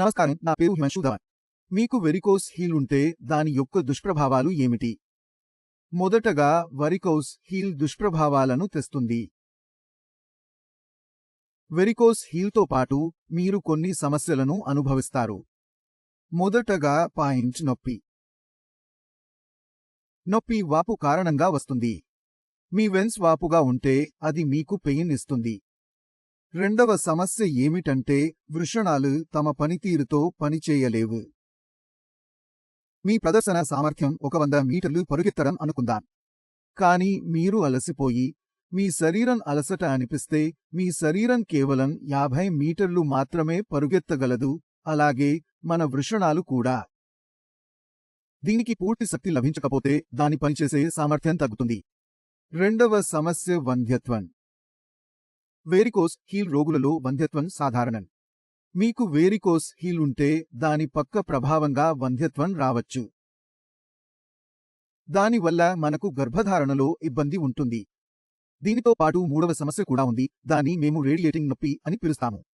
నమస్కారం నా పేరు హిమాంశు ధవన్. మీకు వెరికోస్ హీల్ ఉంటే దాని యొక్క దుష్ప్రభావాలు ఏమిటి? మొదటగా వరికోస్ హీల్ దుష్ప్రభావాలను తెస్తుంది. వెరికోస్ హీల్తో పాటు మీరు కొన్ని సమస్యలను అనుభవిస్తారు. మొదటగా పాయింట్ నొప్పి. నొప్పి వాపు కారణంగా వస్తుంది. మీ వెన్స్ వాపుగా ఉంటే అది మీకు పెయిన్ ఇస్తుంది. రెండవ సమస్య ఏమిటంటే వృషణాలు తమ పనితీరుతో పనిచేయలేవు. మీ ప్రదర్శన సామర్థ్యం ఒక వంద మీటర్లు పరుగెత్తడం అనుకుందాం. కానీ మీరు అలసిపోయి మీ శరీరం అలసట అనిపిస్తే మీ శరీరం కేవలం యాభై మీటర్లు మాత్రమే పరుగెత్తగలదు అలాగే మన వృషణాలు కూడా. దీనికి పూర్తి శక్తి లభించకపోతే దాని పనిచేసే సామర్థ్యం తగ్గుతుంది. రెండవ సమస్య వంధ్యత్వం. వేరికోస్ హీల్ రోగులలో వంధ్యత్వం సాధారణం. మీకు వేరికోస్ హీల్ ఉంటే దాని పక్క ప్రభావంగా వంధ్యత్వం రావచ్చు. దానివల్ల మనకు గర్భధారణలో ఇబ్బంది ఉంటుంది. దీనితో పాటు మూడవ సమస్య కూడా ఉంది. దాన్ని మేము రేడియేటింగ్ నొప్పి అని పిలుస్తాము.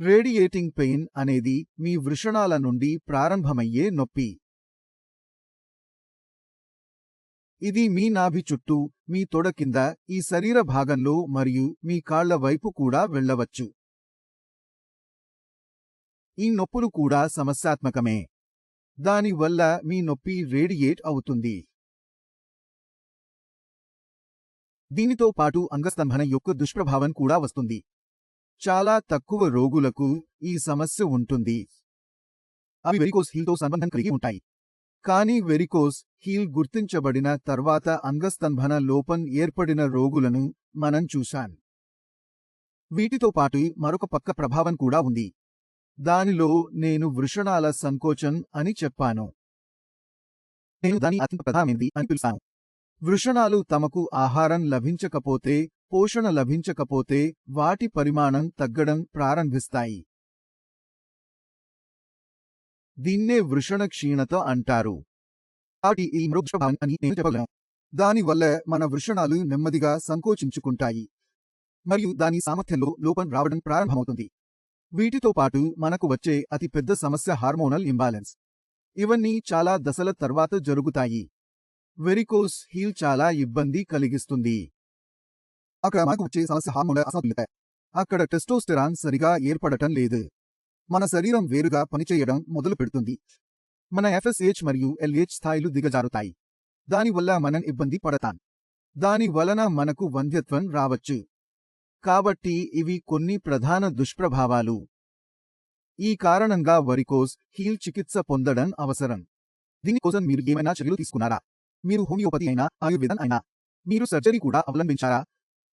రేడియేటింగ్ పెయిన్ అనేది మీ వృషణాల నుండి ప్రారంభమయ్యే నొప్పి. ఇది మీ నాభి చుట్టూ మీ తొడ కింద ఈ శరీర భాగంలో మరియు మీ కాళ్ళ వైపు కూడా వెళ్ళవచ్చు. ఈ నొప్పులు కూడా సమస్యాత్మకమే. దానివల్ల మీ నొప్పి రేడియేట్ అవుతుంది. దీనితో పాటు అంగస్తంభన యొక్క దుష్ప్రభావం కూడా వస్తుంది. చాలా తక్కువ రోగులకు ఈ సమస్య ఉంటుంది. అవి వెరికోస్ హీల్తో సంబంధం కలిగి ఉంటాయి. కానీ వెరికోస్ హీల్ గుర్తించబడిన తర్వాత అంగస్తంభన లోపం ఏర్పడిన రోగులను మనం చూశాం. వీటితో పాటు మరొక పక్క ప్రభావం కూడా ఉంది. దానిలో నేను వృషణాల సంకోచం అని చెప్పాను. నేను దాని అత్యంత ప్రధానమైనది అని పిలుస్తాను. వృషణాలు తమకు ఆహారం లభించకపోతే పోషణ లభించకపోతే వాటి పరిమాణం తగ్గడం ప్రారంభిస్తాయి. దీన్నే వృషణ క్షీణత అంటారు. కాబట్టి ఈ మృక్షభావం అని నేను చెప్పగలను. దానివల్ల మన వృషణాలు నెమ్మదిగా సంకోచించుకుంటాయి. మరియు దాని సామర్థ్యంలో లోపం రావడం ప్రారంభమవుతుంది. వీటితో పాటు మనకు వచ్చే అతి పెద్ద సమస్య హార్మోనల్ ఇంబాలెన్స్ ఇవన్నీ చాలా దశల తర్వాత జరుగుతాయి. వెరికోస్ హీల్ చాలా ఇబ్బంది కలిగిస్తుంది. అక్కడ మనకు వచ్చే సమస్య హార్మోనల్ అసమతుల్యత అక్కడ టెస్టోస్టెరాన్ సరిగా ఏర్పడటం లేదు. మన శరీరం వేరుగా పనిచేయడం మొదలు పెడుతుంది. మన ఎఫ్ఎస్హెచ్ మరియు ఎల్హెచ్ స్థాయిలు దిగజారుతాయి. దానివల్ల మనం ఇబ్బంది పడతాం. దాని వలన మనకు వంధ్యత్వం రావచ్చు. కాబట్టి ఇవి కొన్ని ప్రధాన దుష్ప్రభావాలు. ఈ కారణంగా వరికోస్ హీల్ చికిత్స పొందడం అవసరం. దీనికోసం మీరు ఏమైనా చర్యలు తీసుకున్నారా? మీరు హోమియోపతి అయినా ఆయుర్వేదం అయినా మీరు సర్జరీ కూడా అవలంబించారా?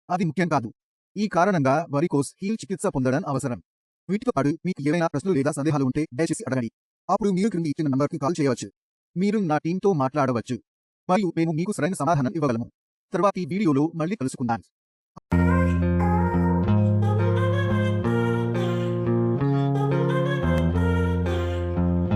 అది ముఖ్యం కాదు. ఈ కారణంగా వరికోస్ హీల్ చికిత్స పొందడం అవసరం. వీటితో పాటు మీకు ఏవైనా ప్రశ్నలు లేదా సందేహాలు ఉంటే దయచేసి అడగండి. అప్పుడు మీరు క్రింది ఇచ్చిన నంబర్కి కాల్ చేయవచ్చు. మీరు నా టీంతో మాట్లాడవచ్చు. మరియు మేము మీకు సరైన సమాధానం ఇవ్వగలము. తర్వాతి వీడియోలో మళ్ళీ కలుసుకుందాం.